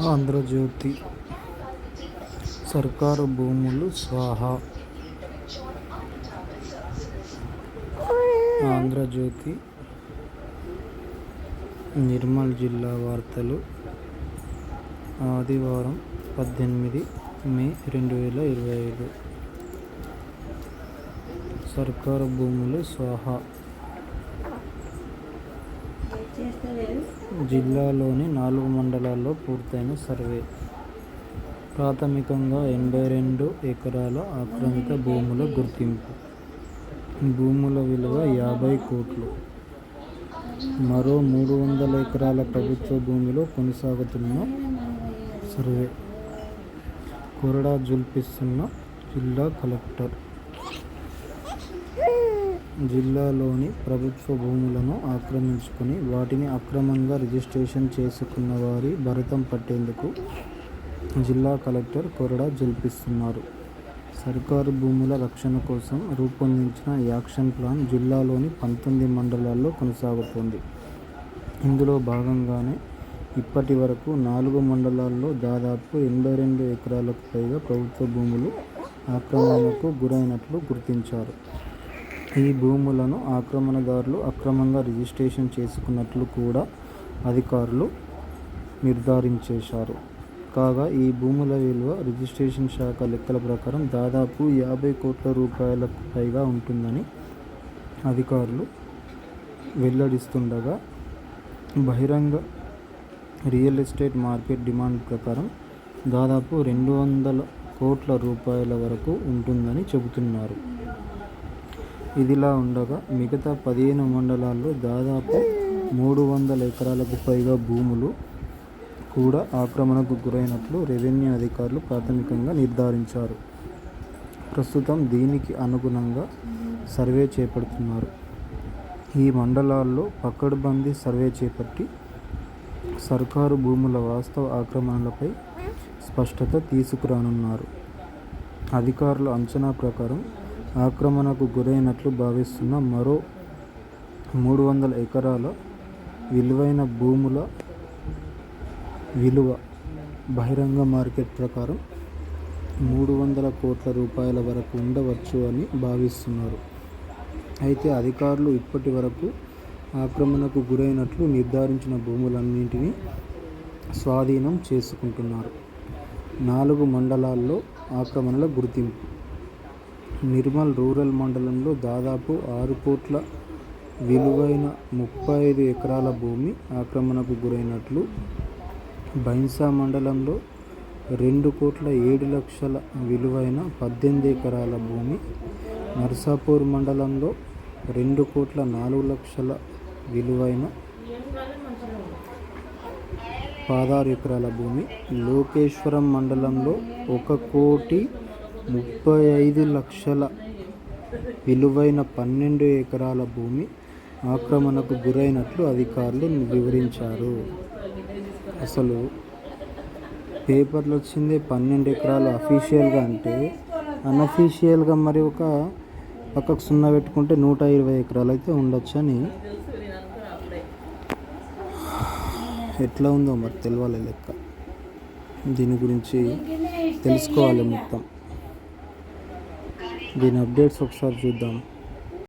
ఆంధ్రజ్యోతి. సర్కారు భూములు స్వాహా. ఆంధ్రజ్యోతి. నిర్మల్ జిల్లా వార్తలు. ఆదివారం పద్దెనిమిది మే రెండు వేల ఇరవై ఐదు. సర్కారు భూములు స్వాహా. జిల్లాలోని నాలుగు మండలాల్లో పూర్తయిన సర్వే. ప్రాథమికంగా ఎనభై రెండు ఎకరాల ఆక్రమిత భూముల గుర్తింపు. భూముల విలువ యాభై కోట్లు. మరో మూడు వందల ఎకరాల ప్రభుత్వ భూమిలో కొనసాగుతున్న సర్వే. కొరడా జుల్పిస్తున్న జిల్లా కలెక్టర్. జిల్లాలోని ప్రభుత్వ భూములను ఆక్రమించుకొని వాటిని అక్రమంగా రిజిస్ట్రేషన్ చేసుకున్న వారి భరతం పట్టేందుకు జిల్లా కలెక్టర్ కొరడా జల్పిస్తున్నారు. సర్కారు భూముల రక్షణ కోసం రూపొందించిన యాక్షన్ ప్లాన్ జిల్లాలోని పంతొమ్మిది మండలాల్లో కొనసాగుతోంది. ఇందులో భాగంగానే ఇప్పటి వరకు నాలుగు మండలాల్లో దాదాపు ఎనభై రెండు ఎకరాలకు పైగా ప్రభుత్వ భూములు ఆక్రమణకు గురైనట్లు గుర్తించారు. ఈ భూములను ఆక్రమణదారులు అక్రమంగా రిజిస్ట్రేషన్ చేసుకున్నట్లు కూడా అధికారులు నిర్ధారించేశారు. కాగా ఈ భూముల విలువ రిజిస్ట్రేషన్ శాఖ లెక్కల ప్రకారం దాదాపు యాభై కోట్ల రూపాయలకు పైగా ఉంటుందని అధికారులు వెల్లడిస్తుండగా బహిరంగ రియల్ ఎస్టేట్ మార్కెట్ డిమాండ్ ప్రకారం దాదాపు రెండు వందల కోట్ల రూపాయల వరకు ఉంటుందని చెబుతున్నారు. ఇదిలా ఉండగా మిగతా పదిహేను మండలాల్లో దాదాపు మూడు వందల ఎకరాలకు పైగా భూములు కూడా ఆక్రమణకు గురైనట్లు రెవెన్యూ అధికారులు ప్రాథమికంగా నిర్ధారించారు. ప్రస్తుతం దీనికి అనుగుణంగా సర్వే చేపడుతున్నారు. ఈ మండలాల్లో పకడ్బందీ సర్వే చేపట్టి సర్కారు భూముల వాస్తవ ఆక్రమణలపై స్పష్టత తీసుకురానున్నారు. అధికారుల అంచనా ప్రకారం ఆక్రమణకు గురైనట్లు భావిస్తున్న మరో మూడు వందల ఎకరాల విలువైన భూముల విలువ బహిరంగ మార్కెట్ ప్రకారం మూడు వందల కోట్ల రూపాయల వరకు ఉండవచ్చు అని భావిస్తున్నారు. అయితే అధికారులు ఇప్పటి వరకు ఆక్రమణకు గురైనట్లు నిర్ధారించిన భూములన్నింటినీ స్వాధీనం చేసుకుంటున్నారు. నాలుగు మండలాల్లో ఆక్రమణల గుర్తింపు నిర్మల్ రూరల్ మండలంలో దాదాపు ఆరు కోట్ల విలువైన ముప్పై ఐదు ఎకరాల భూమి ఆక్రమణకు గురైనట్లు బైన్సా మండలంలో రెండు కోట్ల ఏడు లక్షల విలువైన పద్దెనిమిది ఎకరాల భూమి నర్సాపూర్ మండలంలో రెండు కోట్ల నాలుగు లక్షల విలువైన పదహారు ఎకరాల భూమి లోకేశ్వరం మండలంలో ఒక కోటి ముప్పై ఐదు లక్షల విలువైన పన్నెండు ఎకరాల భూమి ఆక్రమణకు గురైనట్లు అధికారులు వివరించారు. అసలు పేపర్లు వచ్చింది పన్నెండు ఎకరాలు అఫీషియల్గా అంటే అన్అఫీషియల్గా మరి ఒక పక్కకు సున్నా పెట్టుకుంటే నూట ఇరవై ఎకరాలు అయితే ఉండొచ్చని ఎట్లా ఉందో మరి తెలవాలి లెక్క. దీని గురించి తెలుసుకోవాలి మొత్తం. దీని అప్డేట్స్ ఒకసారి చూద్దాం.